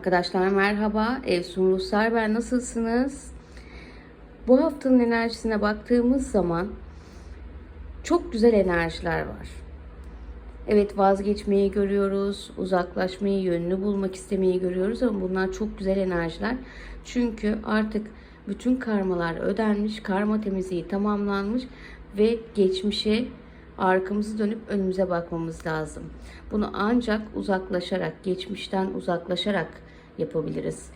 Arkadaşlar merhaba. Evsun Ruslar ben nasılsınız? Bu haftanın enerjisine baktığımız zaman çok güzel enerjiler var. Evet vazgeçmeyi görüyoruz, uzaklaşmayı, yönünü bulmak istemeyi görüyoruz ama bunlar çok güzel enerjiler. Çünkü artık bütün karmalar ödenmiş, karma temizliği tamamlanmış ve geçmişe arkamızı dönüp önümüze bakmamız lazım. Bunu ancak uzaklaşarak, geçmişten uzaklaşarak yapabiliriz.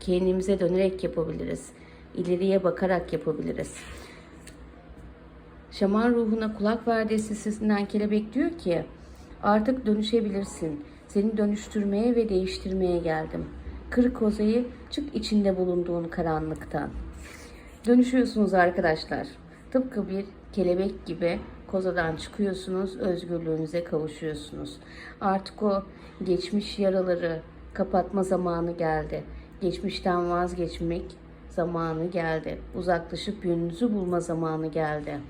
Kendimize dönerek yapabiliriz. İleriye bakarak yapabiliriz. Şaman ruhuna kulak verdiği sesinden kelebek diyor ki artık dönüşebilirsin. Seni dönüştürmeye ve değiştirmeye geldim. Kır kozayı çık içinde bulunduğun karanlıktan. Dönüşüyorsunuz arkadaşlar. Tıpkı bir kelebek gibi kozadan çıkıyorsunuz, özgürlüğünüze kavuşuyorsunuz. Artık o geçmiş yaraları kapatma zamanı geldi. Geçmişten vazgeçmek zamanı geldi. Uzaklaşıp yönünüzü bulma zamanı geldi.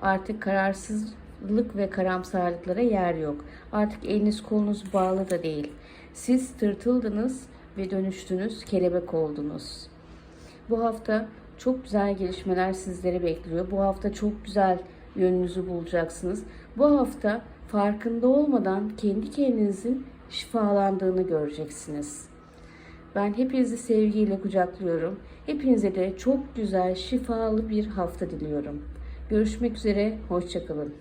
Artık kararsızlık ve karamsarlıklara yer yok. Artık eliniz kolunuz bağlı da değil. Siz tırtıldınız ve dönüştünüz, kelebek oldunuz. Bu hafta çok güzel gelişmeler sizleri bekliyor. Bu hafta çok güzel yönünüzü bulacaksınız. Bu hafta farkında olmadan kendi kendinizin şifalandığını göreceksiniz. Ben hepinizi sevgiyle kucaklıyorum. Hepinize de çok güzel, şifalı bir hafta diliyorum. Görüşmek üzere, hoşçakalın.